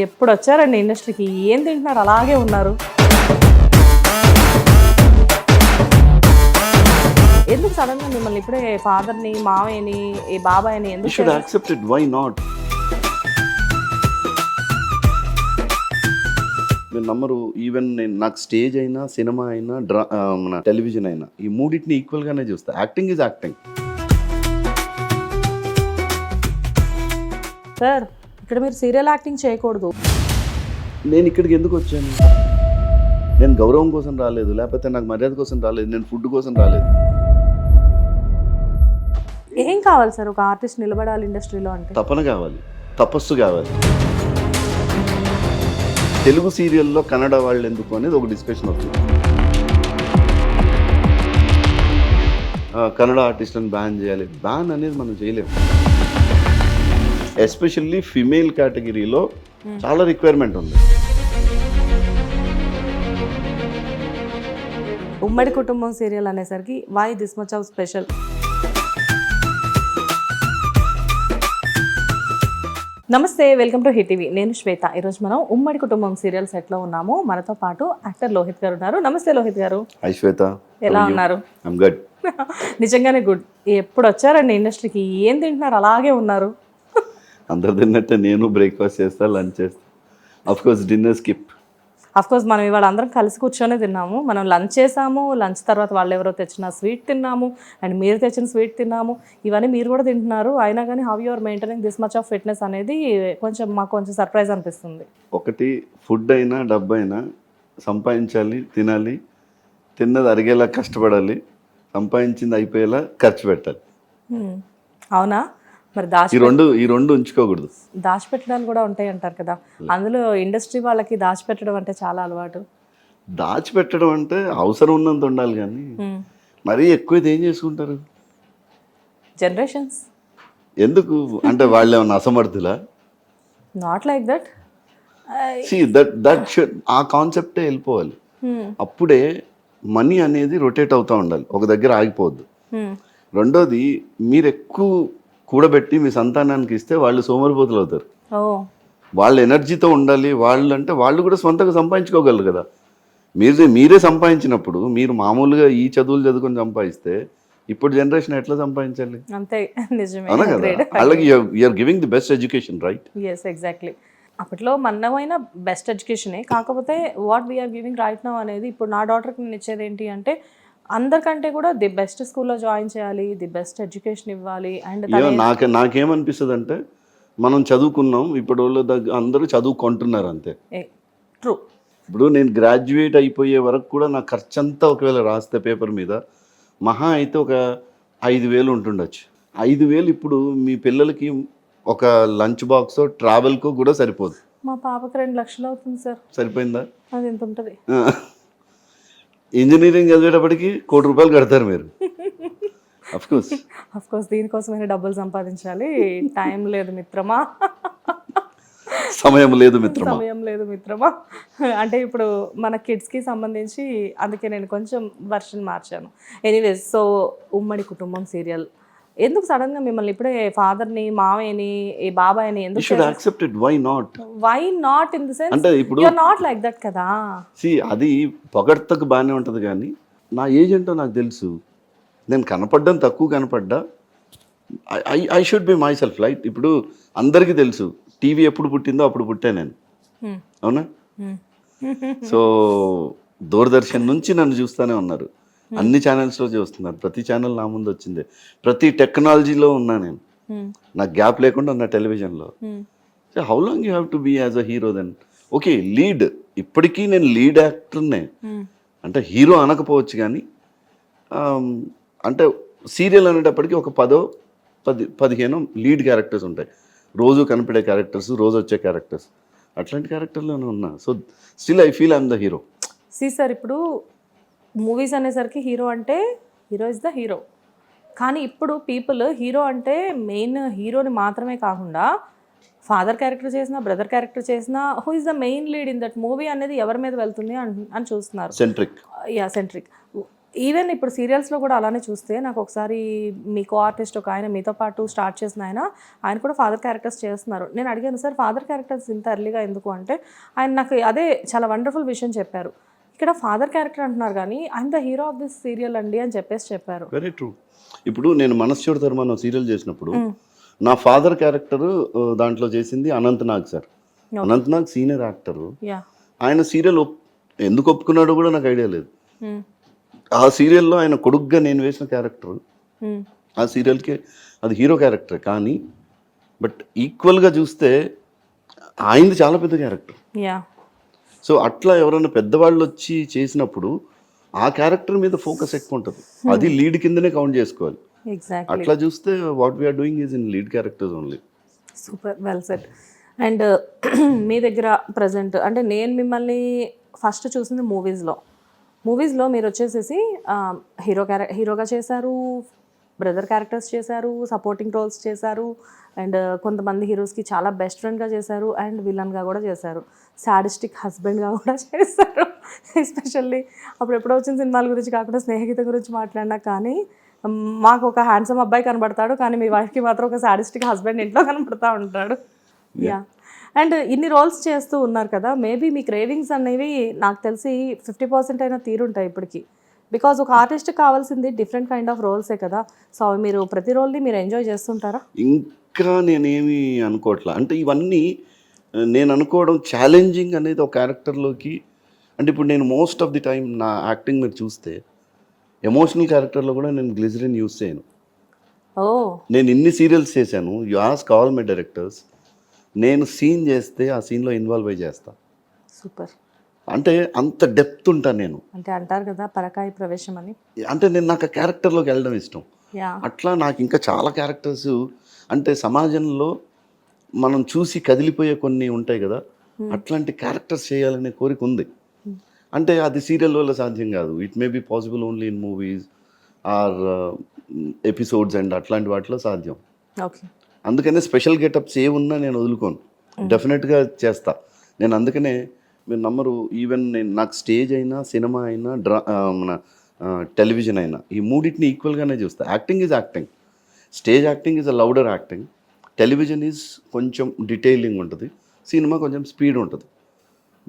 ఎప్పుడు వచ్చారండి ఇండస్ట్రీకి? ఏం తింటున్నారు? అలాగే ఉన్నారు. ఎందుకు సడన్గా మిమ్మల్ని ఇప్పుడే ఫాదర్ని మావయ్యని ఈ బాబాయ్ని యూ ఎందుకు should accept it why not మీరు నమ్మరు. ఈవెన్ నేను నాకు స్టేజ్ అయినా సినిమా అయినా డ్రా మన టెలివిజన్ అయినా ఈ మూడింటిని ఈక్వల్ గానే చూస్తా. యాక్టింగ్ ఇస్ యాక్టింగ్ సార్ ఇక్కడ మీరు సీరియల్ యాక్టింగ్ చేయకూడదు. నేను ఇక్కడికి ఎందుకు వచ్చాను? నేను గౌరవం కోసం రాలేదు లేకపోతే నాకు మర్యాద కోసం రాలేదు నేను ఫుడ్ కోసం రాలేదు. ఏం కావాలి సార్? ఒక ఆర్టిస్ట్ నిలబడాలి ఇండస్ట్రీలో అంటే. తపన కావాలి తపస్సు కావాలి. తెలుగు సీరియల్లో కన్నడ వాళ్ళు ఎందుకు అనేది ఒక డిస్కషన్ అవుతుంది కన్నడ ఆర్టిస్ట్ని బ్యాన్ చేయాలి. బ్యాన్ అనేది మనం చేయలేము. ఎస్పెషల్లీ ఫిమేల్ కేటగిరీలో చాలా రిక్వైర్మెంట్ ఉంది. ఉమ్మడి కుటుంబం సీరియల్ అనేసరికి why this much of special. నమస్తే వెల్కమ్ టు హిట్ టీవీ. నేను శ్వేత. ఈరోజు మనం ఉమ్మడి కుటుంబం సీరియల్ సెట్లో ఉన్నాము. మనతో పాటు యాక్టర్ లోహిత్ గారు ఉన్నారు. నమస్తే లోహిత్ గారు. హై శ్వేత. ఎలా ఉన్నారు? నిజంగానే గుడ్ ఎప్పుడు వచ్చారండి ఇండస్ట్రీకి ఏం తింటున్నారు? అలాగే ఉన్నారు. అందరు తిన్నట్టే నేను బ్రేక్ఫాస్ట్ చేస్తా లంచ్ చేస్తా. Of course dinner skip of course మనం ఇవాళ అందరం కలిసి కూర్చొని తిన్నాము. మనం లంచ్ చేసాము లంచ్ తర్వాత వాళ్ళు ఎవరో తెచ్చిన స్వీట్ తిన్నాము అండ్ మీరు తెచ్చిన స్వీట్ తిన్నాము. ఇవన్నీ మీరు కూడా తింటున్నారు. అయినా కానీ how your maintaining this much of fitness అనేది కొంచెం మాకు కొంచెం సర్ప్రైజ్ అనిపిస్తుంది. ఒకటి ఫుడ్ అయినా డబ్బు అయినా సంపాదించాలి తినాలి. తిన్నది అరిగేలా కష్టపడాలి. సంపాదించింది అయిపోయేలా ఖర్చు పెట్టాలి. Hmm. అవునా? మరి దాచి ఈ రెండు ఈ రెండు ఉంచుకోకూడదు. దాచిపెట్టడాలు కూడా ఉంటాయి అంటారు కదా. అందులో ఇండస్ట్రీ వాళ్ళకి దాచిపెట్టడం అంటే చాలా అలవాటు. దాచిపెట్టడం అంటే అవసరం ఉన్నంత ఉండాలి కానీ Hmm. మరీ ఎక్కువ ఏం చేసుకుంటారు? జనరేషన్స్ ఎందుకు? అంటే వాళ్ళు ఏమన్నా అసమర్థులా? Not like that see that that should ఆ కాన్సెప్టే వెళ్ళిపోవాలి. Hmm. అప్పుడే మనీ అనేది రొటేట్ అవుతూ ఉండాలి. ఒక దగ్గర ఆగిపోవద్దు. రెండోది మీరు ఎక్కువ కూడబెట్టి మీ సంతానానికి ఇస్తే వాళ్ళు సోమరిపోతులు అవుతారు. వాళ్ళ ఎనర్జీతో ఉండాలి వాళ్ళు అంటే వాళ్ళు కూడా సొంతంగా సంపాదించుకోగలరు కదా. మీరు మీరే సంపాదించినప్పుడు మీరు మామూలుగా ఈ చదువులు చదువుకొని సంపాదిస్తే ఇప్పుడు జనరేషన్ ఎట్లా సంపాదించాలి? అంతే నిజమే. అవునా కదా? Great. వాళ్ళకి you're giving the best education right yes exactly అప్పట్లో మన్నమైన బెస్ట్ ఎడ్యుకేషనే కాకపోతే what we're giving right now అనేది ఇప్పుడు నా డాటర్కి నేను ఇచ్చేది ఏంటి అంటే అందరికంటే కూడా ది బెస్ట్ స్కూల్లో జాయిన్ చేయాలి ది బెస్ట్ ఎడ్యుకేషన్ ఇవ్వాలి అండ్ నాకు నాకేమనిపిస్తుంది అంటే మనం చదువుకున్నాం ఇప్పుడు వాళ్ళ దగ్గర అందరూ చదువుకుంటున్నారు అంతే. ట్రూ. ఇప్పుడు నేను గ్రాడ్యుయేట్ అయిపోయే వరకు కూడా నా ఖర్చు అంతా ఒకవేళ రాస్తే పేపర్ మీద మహా అయితే ఒక ఐదు వేలు ఉంటుండొచ్చు. ఐదు వేలు ఇప్పుడు మీ పిల్లలకి ఒక లంచ్ బాక్స్ ట్రావెల్కో కూడా సరిపోదు. మా పాపకి రెండు లక్షలు అవుతుంది సార్. సరిపోయిందా? అది ఎంత ఉంటుంది? ఇంజనీరింగ్ చదివేటప్పటికి కోటి రూపాయలు కడతారు మీరు. కోర్స్ కోర్స్ దీనికోసమైనా డబ్బులు సంపాదించాలి. టైం లేదు మిత్రమా? సమయం లేదు మిత్రమా? సమయం లేదు మిత్రమా? అంటే ఇప్పుడు మన కిడ్స్కి సంబంధించి అందుకే నేను కొంచెం వర్షన్ మార్చాను. ఎనీవేస్ సో ఉమ్మడి కుటుంబం సీరియల్ ఎందుకు సడన్గా మిమ్మల్ని ఇప్పుడే ఫాదర్ని మావయ్యని ఈ బాబాయ్ని యూ ఎందుకు should accept it why not why not in the sense అంటే ఇప్పుడు యూఆర్ నాట్ లైక్ దట్ కదా? సి అది పొగడ్తకు బాగానే ఉంటుంది కానీ నా ఏజ్ ఏంటో నాకు తెలుసు. నేను కనపడ్డం తక్కువ కనపడ్డా. I I should be myself right ఇప్పుడు అందరికీ తెలుసు. టీవీ ఎప్పుడు పుట్టిందో అప్పుడు పుట్టే నేను. అవునా. సో దూరదర్శన్ నుంచి నన్ను చూస్తూనే ఉన్నారు. అన్ని ఛానల్స్లో చూస్తున్నారు ప్రతి ఛానల్ నా ముందు వచ్చింది. ప్రతి టెక్నాలజీలో ఉన్నా నేను. Hmm. నాకు గ్యాప్ లేకుండా ఉన్న టెలివిజన్లో Hmm. So how long you have to be as a hero then okay lead ఇప్పటికీ నేను లీడ్ యాక్టర్నే Hmm. అంటే హీరో అనకపోవచ్చు కానీ ఆమ్, అంటే సీరియల్ అనేటప్పటికి ఒక పదో పది పదిహేను లీడ్ క్యారెక్టర్స్ ఉంటాయి. రోజు కనపడే క్యారెక్టర్స్ రోజు వచ్చే క్యారెక్టర్స్ అట్లాంటి క్యారెక్టర్లోనే ఉన్నా. So still I feel I'm the hero see sir ఇప్పుడు మూవీస్ అనేసరికి హీరో అంటే హీరో ఇస్ ద హీరో. కానీ ఇప్పుడు పీపుల్ హీరో అంటే మెయిన్ హీరోని మాత్రమే కాకుండా ఫాదర్ క్యారెక్టర్ చేసిన బ్రదర్ క్యారెక్టర్ చేసిన who is the main lead in that movie అనేది ఎవరి మీద వెళ్తుంది అని అని చూస్తున్నారు. సెంట్రిక్ యా సెంట్రిక్ ఈవెన్ ఇప్పుడు సీరియల్స్లో కూడా అలానే చూస్తే నాకు ఒకసారి మీ కో ఆర్టిస్ట్ ఒక ఆయన మీతో పాటు స్టార్ట్ చేసిన ఆయన ఆయన కూడా ఫాదర్ క్యారెక్టర్స్ చేస్తున్నారు. నేను అడిగాను సార్ ఫాదర్ క్యారెక్టర్స్ ఇంత ఎర్లీగా ఎందుకు? అంటే ఆయన నాకు అదే చాలా వండర్ఫుల్ విషయం చెప్పారు. ఇక్కడ ఫాదర్ క్యారెక్టర్ అంటున్నారు కానీ I'm the hero of this serial అండి అని చెప్పేసి చెప్పారు. వెరీ ట్రూ ఇప్పుడు నేను మనస్చోడు ధర్మ సీరియల్ చేసినప్పుడు నా ఫాదర్ క్యారెక్టర్ దాంట్లో చేసింది Ananth Nag sir. Ananth Nag senior actor. ఆయన సీరియల్ ఎందుకు ఒప్పుకున్నాడో కూడా నాకు ఐడియా లేదు. ఆ సీరియల్లో ఆయన కొడుగ్గా నేను వేసిన క్యారెక్టర్. ఆ సీరియల్కి అది హీరో క్యారెక్టర్ కానీ బట్ ఈక్వల్గా చూస్తే ఆయనది చాలా పెద్ద క్యారెక్టర్. సో అట్లా ఎవరైనా పెద్దవాళ్ళు వచ్చి చేసినప్పుడు ఆ క్యారెక్టర్ మీద ఫోకస్ ఎక్కువ ఉంటుంది. అది లీడ్ కిందనే కౌంట్ చేసుకోవాలి. అట్లా చూస్తే what we're doing is in lead characters only super well set and మీ దగ్గర ప్రజెంట్ అంటే నేను మిమ్మల్ని ఫస్ట్ చూసింది మూవీస్లో మూవీస్లో మీరు వచ్చేసేసి హీరో క్యారె హీరోగా చేశారు బ్రదర్ క్యారెక్టర్స్ చేశారు సపోర్టింగ్ రోల్స్ చేశారు అండ్ కొంతమంది హీరోస్కి చాలా బెస్ట్ ఫ్రెండ్గా చేశారు అండ్ విలన్గా కూడా చేశారు. సాడిస్టిక్ హస్బెండ్గా కూడా చేశారు. ఎస్పెషల్లీ అప్పుడు ఎప్పుడో వచ్చిన సినిమాల గురించి కాకుండా స్నేహిత గురించి మాట్లాడినా కానీ మాకు ఒక హ్యాండ్సమ్ అబ్బాయి కనబడతాడు కానీ మీ వైఫ్కి మాత్రం ఒక సాడిస్టిక్ హస్బెండ్ ఇంట్లో కనబడతా ఉంటాడు. యా అండ్ ఇన్ని రోల్స్ చేస్తూ ఉన్నారు కదా మేబీ మీ క్రేవింగ్స్ అనేవి నాకు తెలిసి ఫిఫ్టీ పర్సెంట్ అయినా తీరుంటాయి ఇప్పటికి. బికాజ్ ఒక ఆర్టిస్ట్ కావాల్సింది డిఫరెంట్ కైండ్ ఆఫ్ రోల్సే కదా. సో అవి మీరు ప్రతి రోల్ని మీరు ఎంజాయ్ చేస్తుంటారా? ఇంకా నేనేమి అనుకోవట్లా. అంటే ఇవన్నీ నేను అనుకోవడం ఛాలెంజింగ్ అనేది ఒక క్యారెక్టర్లోకి అంటే ఇప్పుడు నేను మోస్ట్ ఆఫ్ ది టైం నా యాక్టింగ్ మీరు చూస్తే ఎమోషనల్ క్యారెక్టర్లో కూడా నేను గ్లిజరిన్ యూస్ చేయను. నేను ఇన్ని సీరియల్స్ చేశాను. You as call my directors నేను సీన్ చేస్తే ఆ సీన్లో ఇన్వాల్వ్ అయ్యి చేస్తా. సూపర్ అంటే అంత డెప్త్ ఉంటాను నేను. అంటే అంటారు కదా పరకాయ ప్రవేశం అని. అంటే నేను నాకు క్యారెక్టర్లోకి వెళ్ళడం ఇష్టం. అట్లా నాకు ఇంకా చాలా క్యారెక్టర్స్ అంటే సమాజంలో మనం చూసి కదిలిపోయే కొన్ని ఉంటాయి కదా అట్లాంటి క్యారెక్టర్స్ చేయాలనే కోరిక ఉంది. అంటే అది సీరియల్ వల్ల సాధ్యం కాదు. It may be possible only in movies or episodes and అట్లాంటి వాటిలో సాధ్యం. అందుకనే స్పెషల్ గెటప్స్ ఏ ఉన్నా నేను వదులుకోను. డెఫినెట్గా చేస్తా. నేను అందుకనే మీరు నమ్మరు ఈవెన్ నేను నాకు స్టేజ్ అయినా సినిమా అయినా డ్రా మన టెలివిజన్ అయినా ఈ మూడింటిని ఈక్వల్గానే చూస్తా. Acting is acting stage acting is a louder acting television is కొంచెం డీటెయిలింగ్ ఉంటుంది. సినిమా కొంచెం స్పీడ్ ఉంటుంది.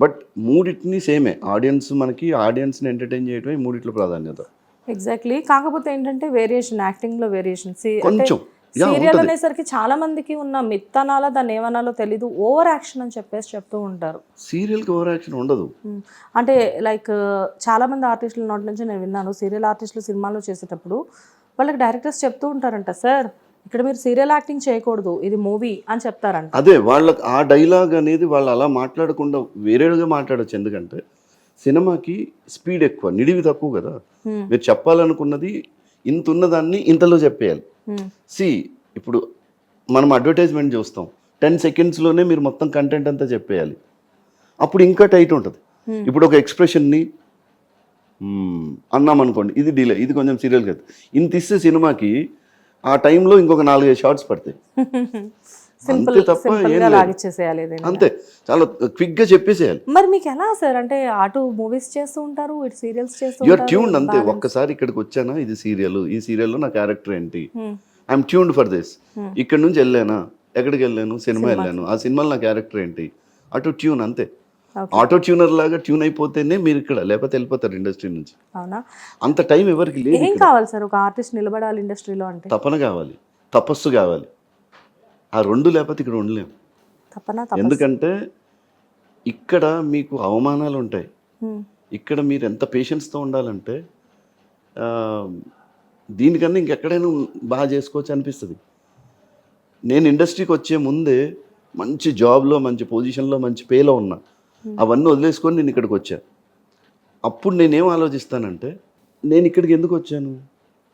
బట్ మూడింటిని సేమే ఆడియన్స్ మనకి ఆడియన్స్ని ఎంటర్టైన్ చేయడమే మూడిట్లో ప్రాధాన్యత. ఎగ్జాక్ట్లీ కాకపోతే ఏంటంటే వేరియేషన్ యాక్టింగ్లో వేరియేషన్ కొంచెం. సీరియల్. అనేసరికి చాలా మందికి ఉన్న మిత్తనాల దాన్ని ఏమనాలో తెలీదు ఓవర్ యాక్షన్ అని చెప్పేసి చెప్తూ ఉంటారు సీరియల్కి ఓవర్ యాక్షన్ ఉండదు. అంటే లైక్ చాలా మంది ఆర్టిస్టుల నోటి నుంచి నేను విన్నాను సీరియల్ ఆర్టిస్టులు సినిమాలో చేసేటప్పుడు వాళ్ళకి డైరెక్టర్స్ చెప్తూ ఉంటారంట సార్ ఇక్కడ మీరు సీరియల్ యాక్టింగ్ చేయకూడదు ఇది మూవీ అని చెప్తారంట అదే వాళ్ళకి ఆ డైలాగ్ అనేది వాళ్ళు అలా మాట్లాడకుండా వేరేగా మాట్లాడచ్చు ఎందుకంటే సినిమాకి స్పీడ్ ఎక్కువ నిడివి తక్కువ కదా. మీరు చెప్పాలనుకున్నది ఇంత ఉన్నదాన్ని ఇంతలో చెప్పేయాలి. సి ఇప్పుడు మనం అడ్వర్టైజ్మెంట్ చూస్తాం. టెన్ సెకండ్స్లోనే మీరు మొత్తం కంటెంట్ అంతా చెప్పేయాలి. అప్పుడు ఇంకా టైట్ ఉంటుంది. ఇప్పుడు ఒక ఎక్స్ప్రెషన్ని అన్నాం అనుకోండి. ఇది డిలే ఇది కొంచెం సీరియల్ కదా ఇంత ఇస్తే సినిమాకి ఆ టైంలో ఇంకొక నాలుగైదు షార్ట్స్ పడతాయి. సింపుల్ తప్ప గా. లాగిచ్చేసేయాలి అంతే. చాలా క్విక్గా చెప్పేసేయాలి. మరి మీకు ఎలా సార్? అంటే అటు మూవీస్ చేస్తూ ఉంటారు ఇటు సీరియల్స్ చేస్తూ యూఆర్ ట్యూన్డ్ అంతే. ఒక్కసారి ఇక్కడికి వచ్చానా? ఇది సీరియల్. ఈ సీరియల్లో నా క్యారెక్టర్ ఏంటి. ఐఎమ్ ట్యూన్డ్ ఫర్ దిస్ ఇక్కడ నుంచి వెళ్ళానా? ఎక్కడికి వెళ్ళాను? సినిమా వెళ్ళాను. ఆ సినిమాలో నా క్యారెక్టర్ ఏంటి? అటు ట్యూన్ అంతే. ఆటో ట్యూనర్ లాగా ట్యూన్ అయిపోతేనే మీరు ఇక్కడ లేకపోతే వెళ్ళిపోతారు ఇండస్ట్రీ నుంచి. అవునా? అంత టైం ఎవరికి లేదు ఏం. కావాలి సార్? ఒక ఆర్టిస్ట్ నిలబడాలి ఇండస్ట్రీలో అంటే. తపన కావాలి. తపస్సు కావాలి. ఆ రెండు లేకపోతే ఇక్కడ ఉండలేం. ఎందుకంటే ఇక్కడ మీకు అవమానాలు ఉంటాయి. ఇక్కడ మీరు ఎంత పేషెన్స్తో ఉండాలంటే దీనికన్నా ఇంకెక్కడైనా బాగా చేసుకోవచ్చు అనిపిస్తుంది. నేను ఇండస్ట్రీకి వచ్చే ముందే మంచి జాబ్లో మంచి పొజిషన్లో మంచి పేలో ఉన్నా అవన్నీ వదిలేసుకొని నేను ఇక్కడికి వచ్చా. అప్పుడు నేనేం ఆలోచిస్తానంటే నేను ఇక్కడికి ఎందుకు వచ్చాను?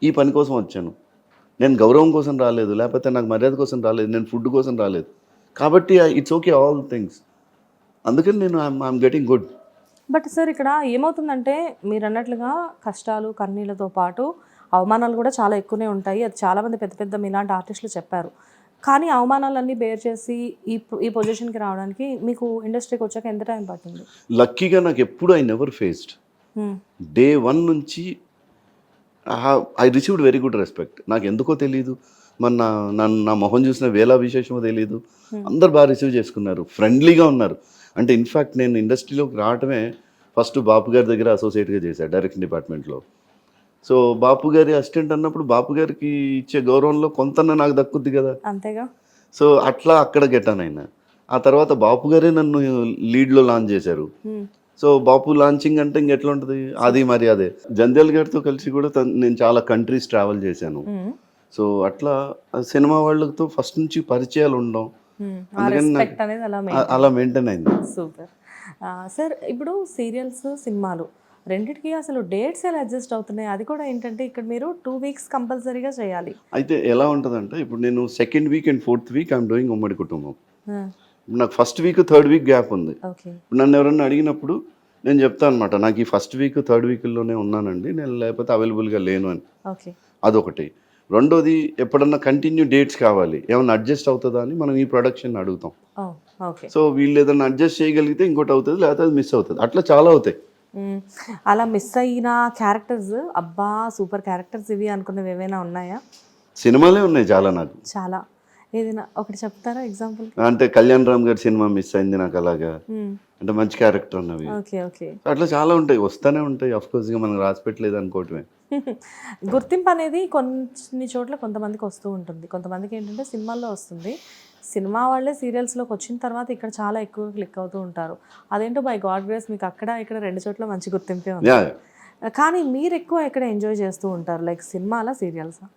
ఈ పని కోసం వచ్చాను. నేను గౌరవం కోసం రాలేదు లేకపోతే నాకు మర్యాద కోసం రాలేదు నేను ఫుడ్ కోసం రాలేదు. కాబట్టి ఇట్స్ ఓకే ఆల్ థింగ్స్ అందుకని నేను I'm getting good but sir ఇక్కడ ఏమవుతుందంటే మీరు అన్నట్లుగా కష్టాలు కన్నీళ్ళతో పాటు అవమానాలు కూడా చాలా ఎక్కువనే ఉంటాయి. అది చాలామంది పెద్ద పెద్ద మీలాంటి ఆర్టిస్టులు చెప్పారు. కానీ అవమానాలన్నీ బేర్ చేసి ఈ ఈ పొజిషన్కి రావడానికి మీకు ఇండస్ట్రీకి వచ్చాక ఎంత టైం పట్టింది? లక్కీగా నాకు ఎప్పుడు I never faced. Day one నుంచి I received very good respect నాకు ఎందుకో తెలియదు మన నా- నన్ను నా మొహం చూసిన వేలా విశేషమో తెలియదు అందరు బాగా రిసీవ్ చేసుకున్నారు. ఫ్రెండ్లీగా ఉన్నారు. అంటే ఇన్ఫ్యాక్ట్ నేను ఇండస్ట్రీలోకి రావటమే ఫస్ట్ బాపు గారి దగ్గర అసోసియేట్గా చేశాను డైరెక్షన్ డిపార్ట్మెంట్లో సో బాపు గారి అసిస్టెంట్ అన్నప్పుడు బాపు గారికి ఇచ్చే గౌరవంలో కొంత నాకు దక్కుద్ది కదా. అంతేగా? సో అట్లా అక్కడ గెటాన్ అయినా. ఆ తర్వాత బాపు గారే నన్ను లీడ్లో లాంచ్ చేశారు. Hmm. సో బాపు లాంచింగ్ అంటే ఇంకెట్లా ఉంటుంది? అది మరి అదే. జంధ్యాల గారితో కలిసి కూడా నేను చాలా కంట్రీస్ ట్రావెల్ చేశాను. సో అట్లా సినిమా వాళ్ళతో ఫస్ట్ నుంచి పరిచయాలు ఉండడం. అందుకని అలా మెయింటైన్ అయింది. సూపర్. సార్ ఇప్పుడు సీరియల్స్ సినిమాలు రెండిటికి అసలు డేట్స్ ఎలా అడ్జస్ట్ అవుతున్నాయి? అది కూడా ఏంటంటే ఇక్కడ మీరు టూ వీక్స్ కంపల్సరీగా చేయాలి. అయితే ఎలా ఉంటుందంటే ఇప్పుడు నేను second week and fourth week I'm doing Ummadi Kutumbam. నాకు first week third week gap ఉంది. ఇప్పుడు నన్ను ఎవరన్నా అడిగినప్పుడు నేను చెప్తాను అనమాట నాకు ఈ ఫస్ట్ వీక్ థర్డ్ వీక్లోనే ఉన్నానండి నేను లేకపోతే అవైలబుల్గా లేను అని. ఓకే అదొకటి. రెండోది ఎప్పుడన్నా కంటిన్యూ డేట్స్ కావాలి ఏమన్నా అడ్జస్ట్ అవుతుందా అని మనం ఈ ప్రొడక్షన్ అడుగుతాం. సో వీళ్ళు ఏదన్నా అడ్జస్ట్ చేయగలిగితే ఇంకోటి అవుతుంది లేకపోతే అది మిస్ అవుతుంది. అట్లా చాలా అవుతాయి. మ్మ్. అలా మిస్ అయిన క్యారెక్టర్స్ అబ్బా సూపర్ క్యారెక్టర్స్ ఇవి అనుకున్నవి ఏమైనా ఉన్నాయా? సినిమాలే ఉన్నాయి చాలా నాకు. చాలా. ఏదైనా ఒకటి చెప్తారా ఎగ్జాంపుల్ అంటే కళ్యాణ్ రామ్ గారి సినిమా మిస్ అయింది నాకు అలాగా. అంటే మంచి క్యారెక్టర్ అన్నవి. ఓకే ఓకే అట్లా చాలా ఉంటాయి వస్తానే ఉంటాయి. అఫ్ కోర్స్గా మనం రాసి పెట్టలేదు అనుకోవటమే. గుర్తింపు అనేది కొన్ని చోట్ల కొంతమందికి వస్తూ ఉంటుంది. కొంతమందికి ఏంటంటే సినిమాల్లో వస్తుంది. సినిమా వాళ్ళే సీరియల్స్లోకి వచ్చిన తర్వాత ఇక్కడ చాలా ఎక్కువ క్లిక్ అవుతూ ఉంటారు. అదేంటో బై గాడ్ గ్రేస్ మీకు అక్కడ ఇక్కడ రెండు చోట్ల మంచి గుర్తింపే ఉంది. కానీ మీరు ఎక్కువ ఎక్కడ ఎంజాయ్ చేస్తూ ఉంటారు లైక్ సినిమాలా సీరియల్సా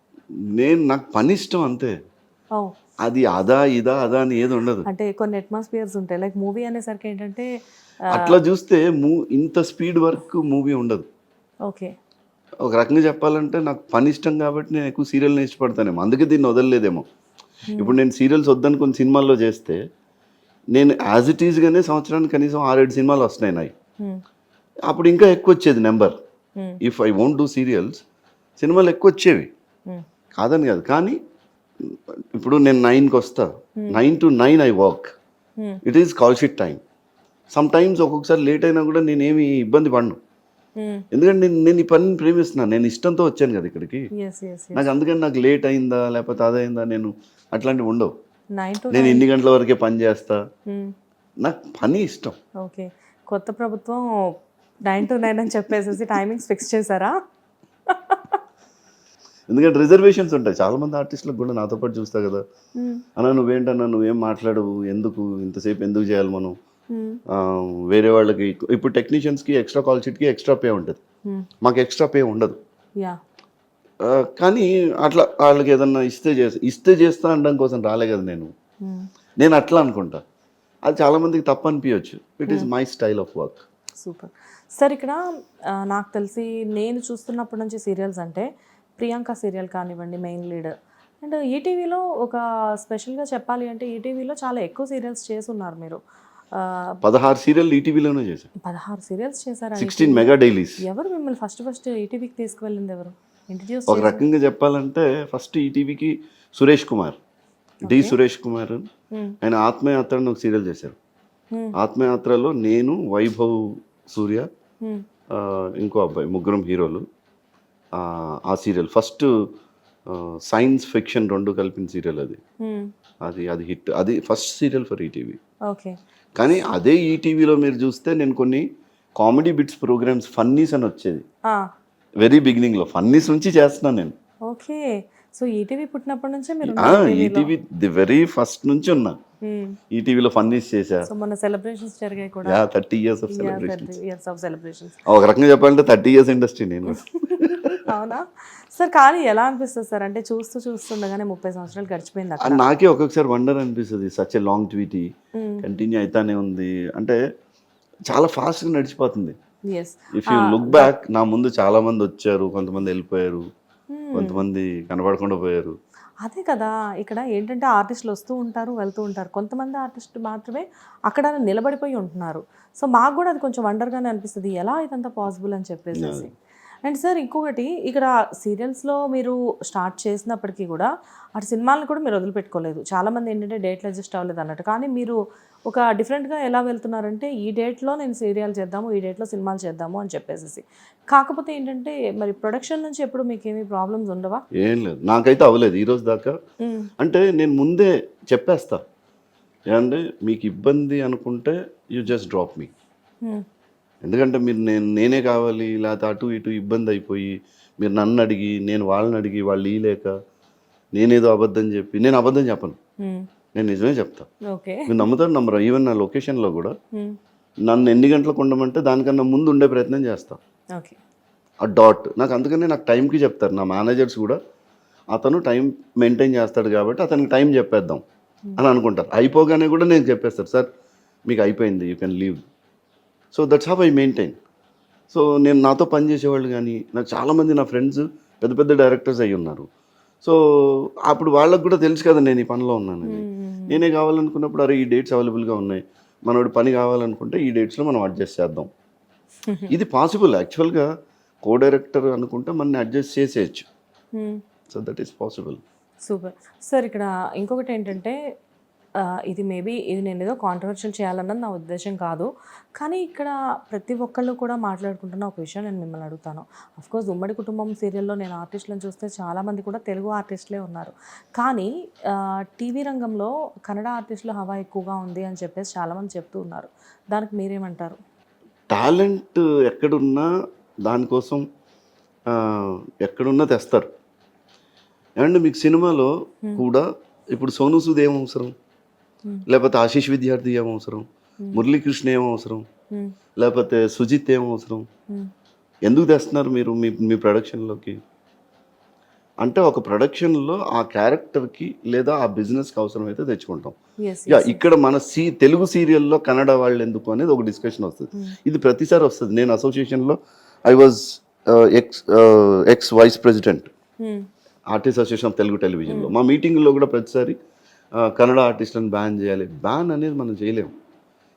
నేను నాకు పని ఇష్టం అంతే. అది అదా ఇదా అదా అని ఏది ఉండదు. అంటే కొన్ని అట్మాస్ఫియర్స్ ఉంటాయి. లైక్ మూవీ అనేసరికి ఏంటంటే అట్లా చూస్తే మూ ఇంత స్పీడ్ వర్క్ మూవీ ఉండదు. ఓకే. ఒక రకంగా చెప్పాలంటే నాకు పని ఇష్టం కాబట్టి నేను ఎక్కువ సీరియల్ని ఇష్టపడతానేమో. అందుకే దీన్ని వదలలేదేమో. ఇప్పుడు నేను సీరియల్స్ వద్దనుకుని సినిమాల్లో చేస్తే నేను యాజ్ ఇట్ ఈజ్గానే సంవత్సరానికి కనీసం ఆరేడు సినిమాలు వస్తున్నాయి నాయి. అప్పుడు ఇంకా ఎక్కువ వచ్చేది number if I won't do serials సినిమాలు ఎక్కువ వచ్చేవి. కాదని కాదు. కానీ ఇప్పుడు నేను నైన్కి వస్తా. Nine to nine I work it is call sheet time sometimes ఒక్కొక్కసారి లేట్ అయినా కూడా నేనేమి ఇబ్బంది పడను. ఎందుకంటే నేను నేను ఈ పనిని ప్రేమిస్తున్నాను నేను ఇష్టంతో వచ్చాను కదా ఇక్కడికి. నాకు అందుకని నాకు లేట్ అయిందా లేకపోతే అదైందా నేను అట్లాంటివి ఉండవు. నైన్ టు నేను ఇన్ని గంటల వరకే పని చేస్తా? నాకు పని ఇష్టం. ఓకే కొత్త ప్రభుత్వం నైన్ టు నైన్ అని చెప్పేసేసి టైమింగ్స్ ఫిక్స్ చేశారా? ఎందుకంటే రిజర్వేషన్స్ ఉంటాయి. చాలా మంది ఆర్టిస్టులకు కూడా నాతో పాటు చూస్తా కదా. అన్న నువ్వేంటన్నా నువ్వేం మాట్లాడవు ఎందుకు ఇంతసేపు ఎందుకు చేయాలి మనం? వేరే వాళ్ళకి ఇప్పుడు టెక్నీషియన్స్కి ఎక్స్ట్రా కాల్ షీట్కి ఎక్స్ట్రా పే ఉంటుంది. మాకు ఎక్స్ట్రా పే ఉండదు. కానీ అట్లా వాళ్ళకి ఏదన్నా ఇస్తే చేస్తా ఇస్తే చేస్తా అనడం కోసం రాలే కదా నేను. నేను అట్లా అనుకుంటా. అది చాలా మందికి తప్పు అనిపించవచ్చు it is my style of work super sir ఇక్కడ నాకు తెలిసి నేను చూస్తున్నప్పటి నుంచి సీరియల్స్ అంటే ప్రియాంక సీరియల్ కానివ్వండి మెయిన్ లీడర్ అండ్ ఈటీవీలో ఒక స్పెషల్గా చెప్పాలి అంటే ఈటీవీలో చాలా ఎక్కువ సీరియల్స్ చేస్తున్నారు మీరు. పదహారు సీరియల్ ఈటీవీలోనే చేశాను పదహారు సీరియల్స్ చేశారా. Sixteen mega dailies. ఎవరు మిమ్మల్ని ఫస్ట్ ఫస్ట్ ఈటీవీకి తీసుకువెళ్ళింది ఎవరు? ఇంట్రడ్యూస్ ఒక రకంగా చెప్పాలంటే ఫస్ట్ ఈటీవీకి సురేష్ కుమార్ డి సురేష్ కుమార్ ఆయన ఆత్మయాత్ర అని ఒక సీరియల్ చేశారు. ఆత్మయాత్రలో నేను వైభవ్ సూర్య ఆ, ఇంకో అబ్బాయి ముగ్గురం హీరోలు. ఆ, సీరియల్. ఫస్ట్ సైన్స్ ఫిక్షన్ రెండు కలిపిన సీరియల్ అది. అది అది హిట్. అది first serial for ETV. Okay. కానీ అదే ఈటీవీలో మీరు చూస్తే నేను కొన్ని కామెడీ బిట్స్ ప్రోగ్రామ్స్ ఫన్నీస్ అని వచ్చేది. వెరీ బిగినింగ్లో. ఫన్నీస్ నుంచి చేస్తున్నాను నేను. ఓకే. సో ఈటీవీ పుట్టినప్పటి నుంచే మీరు ఈటీవీ ది వెరీ ఫస్ట్ నుంచి ఉన్నా. ఈటీవీలో ఫన్నీస్ చేశా. సో మొన్న సెలబ్రేషన్స్ జరిగాయి కూడా. Yeah thirty years of celebration years of celebrations ఒక రకంగా చెప్పాలంటే థర్టీ ఇయర్స్ ఇండస్ట్రీ నేను. అవునా? సార్ కానీ ఎలా అనిపిస్తుంది సార్? అంటే చూస్తూ చూస్తుండగానే ముప్పై సంవత్సరాలు గడిచిపోయింది నాకే ఒక్కొక్కసారి వండర్ అనిపిస్తుంది. సచ్ ఎ లాంగ్ ట్వీటీ కంటిన్యూ అవుతానే ఉంది. అంటే చాలా ఫాస్ట్గా నడిచిపోతుంది. ఇఫ్ యూ లుక్ బ్యాక్ నా ముందు చాలా మంది వచ్చారు. కొంతమంది వెళ్ళిపోయారు. కొంతమంది కనబడకుండా పోయారు. అదే కదా ఇక్కడ ఏంటంటే ఆర్టిస్టులు వస్తూ ఉంటారు వెళ్తూ ఉంటారు. కొంతమంది ఆర్టిస్ట్ మాత్రమే అక్కడ నిలబడిపోయి ఉంటున్నారు. సో మాకు కూడా అది కొంచెం వండర్గానే అనిపిస్తుంది. ఎలా ఇదంతా పాసిబుల్ అని చెప్పేసి అండ్ సార్ ఇంకొకటి ఇక్కడ సీరియల్స్లో మీరు స్టార్ట్ చేసినప్పటికీ కూడా అటు సినిమాలను కూడా మీరు వదిలిపెట్టుకోలేదు. చాలామంది ఏంటంటే డేట్లు అడ్జస్ట్ అవ్వలేదు అన్నట్టు. కానీ మీరు ఒక డిఫరెంట్గా ఎలా వెళ్తున్నారంటే ఈ డేట్లో నేను సీరియల్ చేద్దాము ఈ డేట్లో సినిమాలు చేద్దాము అని చెప్పేసి కాకపోతే ఏంటంటే మరి ప్రొడక్షన్ నుంచి ఎప్పుడు మీకు ఏమి ప్రాబ్లమ్స్ ఉండవా? ఏం లేదు. నాకైతే అవ్వలేదు ఈ రోజు దాకా. అంటే నేను ముందే చెప్పేస్తా. ఏమంటే మీకు ఇబ్బంది అనుకుంటే యూ జస్ట్ డ్రాప్ మీ. ఎందుకంటే మీరు నేను నేనే కావాలి లేకపోతే అటు ఇటు ఇబ్బంది అయిపోయి మీరు నన్ను అడిగి నేను వాళ్ళని అడిగి వాళ్ళు ఇయలేక నేనేదో అబద్ధం చెప్పి నేను అబద్ధం చెప్పను. నేను నిజమే చెప్తా. ఓకే. మీరు నమ్ముతారు నమ్మరు. ఈవెన్ నా లొకేషన్లో కూడా. నన్ను ఎన్ని గంటలకు ఉండమంటే దానికన్నా ముందు ఉండే ప్రయత్నం చేస్తా. ఓకే. ఆ డాట్ నాకు అందుకనే నాకు టైంకి చెప్తారు. నా మేనేజర్స్ కూడా అతను టైం మెయింటైన్ చేస్తాడు కాబట్టి అతనికి టైం చెప్పేద్దాం అని అనుకుంటారు. అయిపోగానే కూడా నేను చెప్పేస్తాను సార్ మీకు అయిపోయింది. You can leave so that's how I maintain so నేను నాతో పనిచేసేవాళ్ళు కానీ నాకు చాలామంది నా ఫ్రెండ్స్ పెద్ద పెద్ద డైరెక్టర్స్ అయి ఉన్నారు. సో అప్పుడు వాళ్ళకు కూడా తెలుసు కదా నేను ఈ పనిలో ఉన్నానని. నేనే కావాలనుకున్నప్పుడు అరే ఈ డేట్స్ అవైలబుల్గా ఉన్నాయి. మనోడి పని కావాలనుకుంటే ఈ డేట్స్లో మనం అడ్జస్ట్ చేద్దాం. ఇది పాసిబుల్ యాక్చువల్గా కో డైరెక్టర్ అనుకుంటే మన అడ్జస్ట్ చేసేయచ్చు. So that is possible super sir ఇక్కడ ఇంకొకటి ఏంటంటే ఇది మేబీ ఇది నేను ఏదో కాంట్రవర్షియల్ చేయాలన్నది నా ఉద్దేశం కాదు. కానీ ఇక్కడ ప్రతి ఒక్కళ్ళు కూడా మాట్లాడుకుంటున్న ఒక విషయం నేను మిమ్మల్ని అడుగుతాను. కోర్స్ ఉమ్మడి కుటుంబం సీరియల్లో నేను ఆర్టిస్టులను చూస్తే చాలామంది కూడా తెలుగు ఆర్టిస్టులే ఉన్నారు. కానీ టీవీ రంగంలో కన్నడ ఆర్టిస్టులు హవా ఎక్కువగా ఉంది అని చెప్పేసి చాలామంది చెప్తూ ఉన్నారు. దానికి మీరేమంటారు? టాలెంట్ ఎక్కడున్నా దానికోసం ఎక్కడున్నా తెస్తారు. ఏమంటే మీకు సినిమాలో కూడా ఇప్పుడు సోను సూద్ ఏం అవసరం. లేకపోతే ఆశీష్ విద్యార్థి ఏం అవసరం? మురళీకృష్ణ ఏం అవసరం. లేకపోతే సుజిత్ ఏం అవసరం. ఎందుకు తెస్తున్నారు మీరు మీ మీ ప్రొడక్షన్లోకి? అంటే ఒక ప్రొడక్షన్లో ఆ క్యారెక్టర్కి లేదా ఆ బిజినెస్కి అవసరం అయితే తెచ్చుకుంటాం యా. ఇక్కడ మన సీ తెలుగు సీరియల్లో కన్నడ వాళ్ళు ఎందుకు అనేది ఒక డిస్కషన్ వస్తుంది. ఇది ప్రతిసారి వస్తుంది. నేను అసోసియేషన్లో I was ex ex vice president. Artist association of Telugu టెలివిజన్లో. మా మీటింగ్లో కూడా ప్రతిసారి కన్నడ ఆర్టిస్ట్లను బ్యాన్ చేయాలి. బ్యాన్ అనేది మనం చేయలేము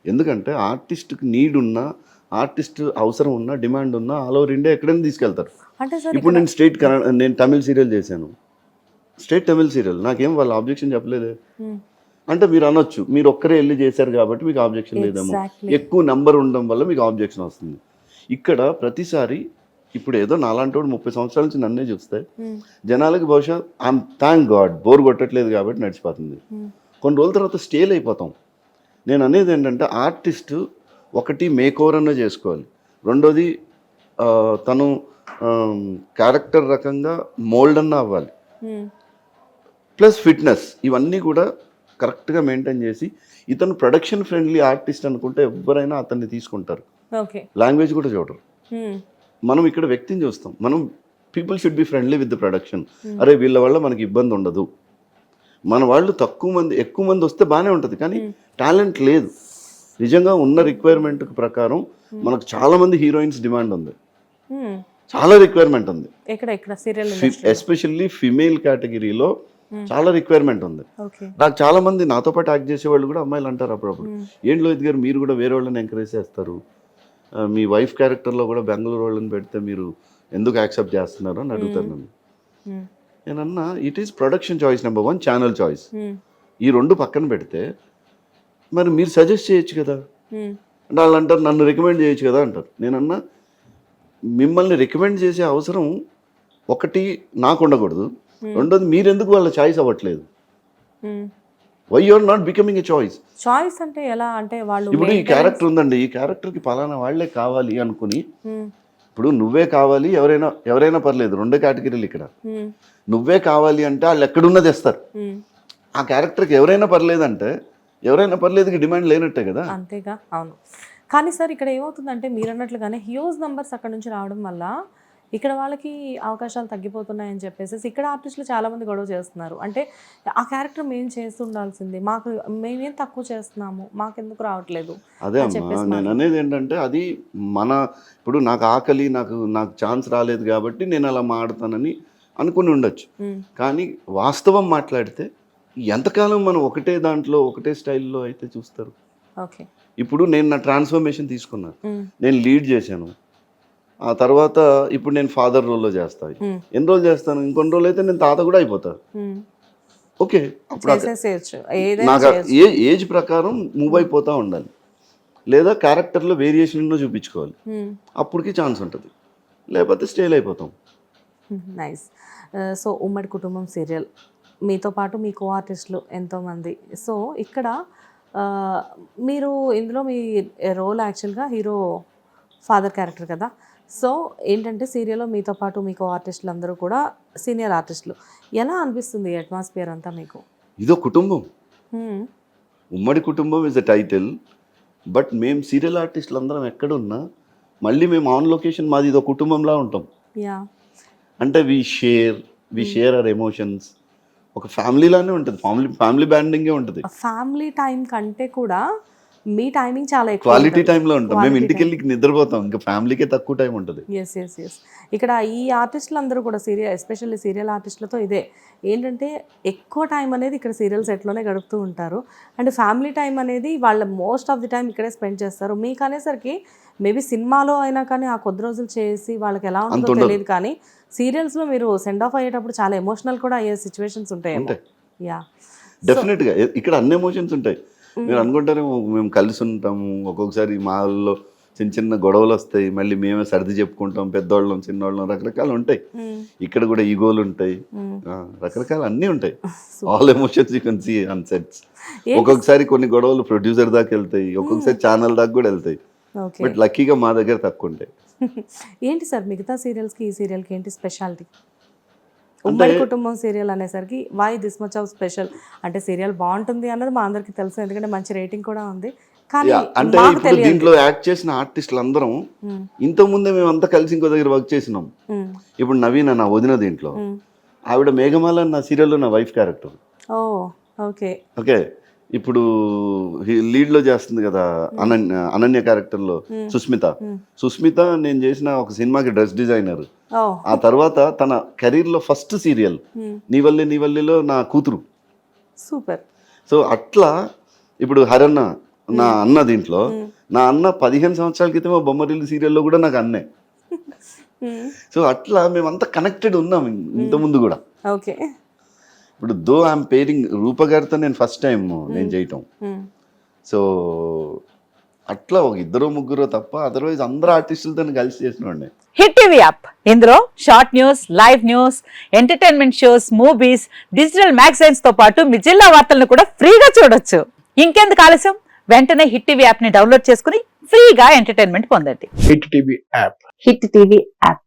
ఎందుకంటే ఆర్టిస్ట్కి నీడ్ ఉన్నా ఆర్టిస్ట్ అవసరం ఉన్నా డిమాండ్ ఉన్నా ఆల్ ఓవర్ ఇండియా ఎక్కడైనా తీసుకెళ్తారు. ఇప్పుడు నేను స్టేట్ కన్నడ నేను తమిళ్ సీరియల్ చేశాను. స్టేట్ తమిళ్ సీరియల్ నాకేం వాళ్ళు ఆబ్జెక్షన్ చెప్పలేదే. మ్మ్. అంటే మీరు అనొచ్చు మీరు ఒక్కరే వెళ్ళి చేశారు కాబట్టి మీకు ఆబ్జెక్షన్ లేదేమో. ఎక్కువ నెంబర్ ఉండడం వల్ల మీకు ఆబ్జెక్షన్ వస్తుంది. ఇక్కడ ప్రతిసారి ఇప్పుడు ఏదో నాలాంటి వాడు ముప్పై సంవత్సరాల నుంచి నన్నే చూస్తే మ్మ్. జనాలకి బహుశా ఐఎమ్ థ్యాంక్ గాడ్ బోర్ కొట్టట్లేదు కాబట్టి నడిచిపోతుంది మ్మ్. కొన్ని రోజుల తర్వాత స్టేల్ అయిపోతాం నేను అనేది ఏంటంటే ఆర్టిస్ట్ ఒకటి మేక్ ఓవర్ అన్న చేసుకోవాలి రెండోది తను క్యారెక్టర్ రకంగా మోల్డ్ అన్న అవ్వాలి మ్మ్. ప్లస్ ఫిట్నెస్ ఇవన్నీ కూడా కరెక్ట్గా మెయింటైన్ చేసి ఇతను ప్రొడక్షన్ ఫ్రెండ్లీ ఆర్టిస్ట్ అనుకుంటే ఎవరైనా అతన్ని తీసుకుంటారు లాంగ్వేజ్ కూడా చూడరు. మనం ఇక్కడ వ్యక్తిని చూస్తాం. మనం people should be friendly with the production అరే వీళ్ళ వల్ల మనకి ఇబ్బంది ఉండదు. మన వాళ్ళు తక్కువ మంది ఎక్కువ మంది వస్తే బాగానే ఉంటుంది. కానీ టాలెంట్ లేదు. నిజంగా ఉన్న రిక్వైర్మెంట్ ప్రకారం మనకు చాలా మంది హీరోయిన్స్ డిమాండ్ ఉంది. మ్మ్. చాలా రిక్వైర్మెంట్ ఉంది. ఎస్పెషల్లీ ఫిమేల్ కేటగిరీలో చాలా రిక్వైర్మెంట్ ఉంది. నాకు చాలా మంది నాతో పాటు యాక్ట్ చేసే వాళ్ళు కూడా అమ్మాయిలు అంటారు అప్పుడప్పుడు. ఏంటి లోహిత్ గారు? మీరు కూడా వేరే వాళ్ళని ఎంకరేజ్ చేస్తారు. మీ వైఫ్ క్యారెక్టర్లో కూడా బెంగళూరు వాళ్ళని పెడితే మీరు ఎందుకు యాక్సెప్ట్ చేస్తున్నారు అని అడుగుతారు నన్ను. నేనన్నా it is production choice number one channel choice. ఈ రెండు పక్కన పెడితే మరి మీరు సజెస్ట్ చేయొచ్చు కదా. అంటే వాళ్ళు అంటారు నన్ను రికమెండ్ చేయొచ్చు కదా? అంటారు. నేనన్నా మిమ్మల్ని రికమెండ్ చేసే అవసరం ఒకటి నాకు ఉండకూడదు. రెండోది మీరెందుకు వాళ్ళ చాయిస్ అవ్వట్లేదు. Why are not becoming a choice choice అంటే ఎలా? అంటే వాళ్ళు ఇప్పుడు ఈ క్యారెక్టర్ ఉందండి. ఈ క్యారెక్టర్కి పలానా వాళ్ళే కావాలి అనుకుని మ్మ్. ఇప్పుడు నువ్వే కావాలి ఎవరైనా ఎవరైనా పర్లేదు. రెండో కేటగిరీలు ఇక్కడ. మ్మ్. నువ్వే కావాలి అంటే వాళ్ళు ఎక్కడున్నది ఇస్తారు. మ్మ్. ఆ క్యారెక్టర్కి ఎవరైనా పర్లేదంటే ఎవరైనా పర్లేదుకి డిమాండ్ లేనట్టే కదా? అంతేగా? అవును. కానీ సార్ ఇక్కడ ఏమవుతుందంటే మీరు అన్నట్లుగానే హ్యూజ్ నంబర్స్ అక్కడ నుంచి రావడం వల్ల ఇక్కడ వాళ్ళకి అవకాశాలు తగ్గిపోతున్నాయని చెప్పేసి ఇక్కడ ఆర్టిస్టులు చాలా మంది గొడవ చేస్తున్నారు. అంటే ఆ క్యారెక్టర్ మేము చేస్తూ ఉండాల్సింది మాకు మేమేం తక్కువ చేస్తున్నాము? మాకెందుకు రావట్లేదు? అదే నేను అనేది ఏంటంటే అది మన ఇప్పుడు నాకు ఆకలి నాకు నాకు ఛాన్స్ రాలేదు కాబట్టి నేను అలా మాడతానని అనుకుని ఉండొచ్చు. కానీ వాస్తవం మాట్లాడితే ఎంతకాలం మనం ఒకటే దాంట్లో ఒకటే స్టైల్లో అయితే చూస్తారు? ఓకే. ఇప్పుడు నేను నా ట్రాన్స్ఫర్మేషన్ తీసుకున్నాను. నేను లీడ్ చేశాను. ఆ తర్వాత ఇప్పుడు నేను ఫాదర్ రోల్లో చేస్తాను ఎన్ని రోజులు చేస్తాను? ఇంకొన్ని రోజులు అయితే నేను తాత కూడా అయిపోతా. ఓకే. అప్పుడు నాకు ఏ ఏజ్ ప్రకారం మూవ్ అయిపోతూ ఉండాలి. లేదా క్యారెక్టర్లో వేరియేషన్ చూపించుకోవాలి. అప్పటికి ఛాన్స్ ఉంటుంది. లేకపోతే స్టేల్ అయిపోతాం. నైస్ సో ఉమ్మడి కుటుంబం సీరియల్ మీతో పాటు మీ కో ఆర్టిస్టులు ఎంతోమంది. సో ఇక్కడ మీరు ఇందులో మీ రోల్ యాక్చువల్గా హీరో ఫాదర్ క్యారెక్టర్ కదా. సో ఏంటంటే సీరియల్లో మీతో పాటు మీ కో ఆర్టిస్టులు అందరూ కూడా సీనియర్ ఆర్టిస్టులు. ఎలా అనిపిస్తుంది అట్మాస్ఫియర్ అంతా మీకు? ఇదో కుటుంబం. Ummadi Kutumbam is a title but మేము సీరియల్ ఆర్టిస్టులు అందరం ఎక్కడున్నా మళ్ళీ మేము ఆన్ లొకేషన్ మాది ఇదో కుటుంబంలా ఉంటాం. యా అంటే we share we share our emotions ఒక ఫ్యామిలీలానే ఉంటుంది. ఫ్యామిలీ ఫ్యామిలీ బ్యాండింగే ఉంటుంది. ఫ్యామిలీ టైం కంటే కూడా మీ టైమింగ్ చాలా ఎక్కువ క్వాలిటీ టైంలో ఉంటాం. మేము ఇంటికి వెళ్ళి నిద్రపోతాం. ఇంకా ఫ్యామిలీకే తక్కువ టైం ఉంటుంది. ఎస్ ఎస్ ఎస్ ఇక్కడ ఈ ఆర్టిస్టులు అందరూ కూడా సీరియల్ ఎస్పెషల్లీ సీరియల్ ఆర్టిస్టులతో ఇదే. ఏంటంటే ఎక్కువ టైం అనేది ఇక్కడ సీరియల్ సెట్లోనే గడుపుతూ ఉంటారు. అండ్ ఫ్యామిలీ టైం అనేది వాళ్ళ మోస్ట్ ఆఫ్ ది టైం ఇక్కడే స్పెండ్ చేస్తారు. మీకు అనేసరికి మేబీ సినిమాలో అయినా కానీ ఆ కొద్ది రోజులు చేసి వాళ్ళకి ఎలా ఉంటుందో. తెలియదు కానీ సీరియల్స్లో మీరు సెండ్ ఆఫ్ అయ్యేటప్పుడు చాలా ఎమోషనల్ కూడా అయ్యే సిచ్యువేషన్స్ ఉంటాయి. ఉంటాయి. యా డెఫినెట్గా ఇక్కడ అన్ని ఎమోషన్స్ ఉంటాయి. మీరు అనుకుంటారేమో మేము కలిసి ఉంటాము ఒక్కొక్కసారి మా వాళ్ళలో చిన్న చిన్న గొడవలు వస్తాయి మళ్ళీ మేమే సర్ది చెప్పుకుంటాం పెద్దవాళ్ళం చిన్నవాళ్ళం రకరకాలు ఉంటాయి. ఇక్కడ కూడా ఈగోలు ఉంటాయి. రకరకాల అన్నీ ఉంటాయి. All emotions you can see on sets ఒక్కొక్కసారి కొన్ని గొడవలు ప్రొడ్యూసర్ దాకా వెళ్తాయి ఒక్కొక్కసారి ఛానల్ దాకా కూడా వెళ్తాయి. బట్ లక్కీగా మా దగ్గర తక్కువ ఉంటాయి. ఏంటి సార్ మిగతా సీరియల్స్కి ఈ సీరియల్కి ఏంటి స్పెషాలిటీ ఉమ్మడి కుటుంబం సీరియల్ అనేసరికి why this much of special అంటే సీరియల్ బాగుంటుంది అన్నది మా అందరికి తెలుసు ఎందుకంటే మంచి రేటింగ్ కూడా ఉంది. కానీ అంటే ఇప్పుడు దీంట్లో యాక్ట్ చేసిన ఆర్టిస్టులు అందరం. ఇంతకు ముందే మేము అంతా కలిసి ఇంకో దగ్గర వర్క్ చేసినాం. ఇప్పుడు నవీన నా వదిన దీంట్లో. ఆవిడ మేఘమాల నా సీరియల్లో నా వైఫ్ క్యారెక్టర్. ఓకే. ఓకే? ఇప్పుడు లీడ్లో చేస్తుంది కదా అనన్య అనన్య క్యారెక్టర్లో సుస్మిత. సుస్మిత నేను చేసిన ఒక సినిమాకి డ్రెస్ డిజైనర్. ఆ తర్వాత తన కెరీర్లో ఫస్ట్ సీరియల్. నీవల్లి నీవల్లిలో నా కూతురు. సూపర్. సో అట్లా ఇప్పుడు హరన్న నా అన్న దీంట్లో నా అన్న పదిహేను సంవత్సరాల క్రితం బొమ్మరిల్లు సీరియల్లో కూడా నాకు అన్నే. సో అట్లా మేమంతా కనెక్టెడ్ ఉన్నాం ఇంత ముందు కూడా. ఓకే. ఇప్పుడు దో ఐఎమ్ పేరింగ్ రూప గారితో నేను ఫస్ట్ టైం నేను చేయటం. సో అట్లా ఒక ఇద్దరు ముగ్గురు తప్ప అదర్వైజ్ అందరు ఆర్టిస్టులతో కలిసి చేసినండి హిట్ టీవీ యాప్. ఇందులో short news live news entertainment shows movies digital మ్యాగజైన్స్తో పాటు మీ జిల్లా వార్తలను కూడా ఫ్రీగా చూడొచ్చు. ఇంకెందుకు ఆలస్యం? వెంటనే హిట్ టీవీ యాప్ని డౌన్లోడ్ చేసుకుని ఫ్రీగా ఎంటర్టైన్మెంట్ పొందండి. Hit TV app. Hit TV app.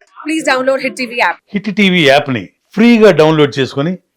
Hit TV యాప్ని ఫ్రీగా డౌన్లోడ్ చేసుకొని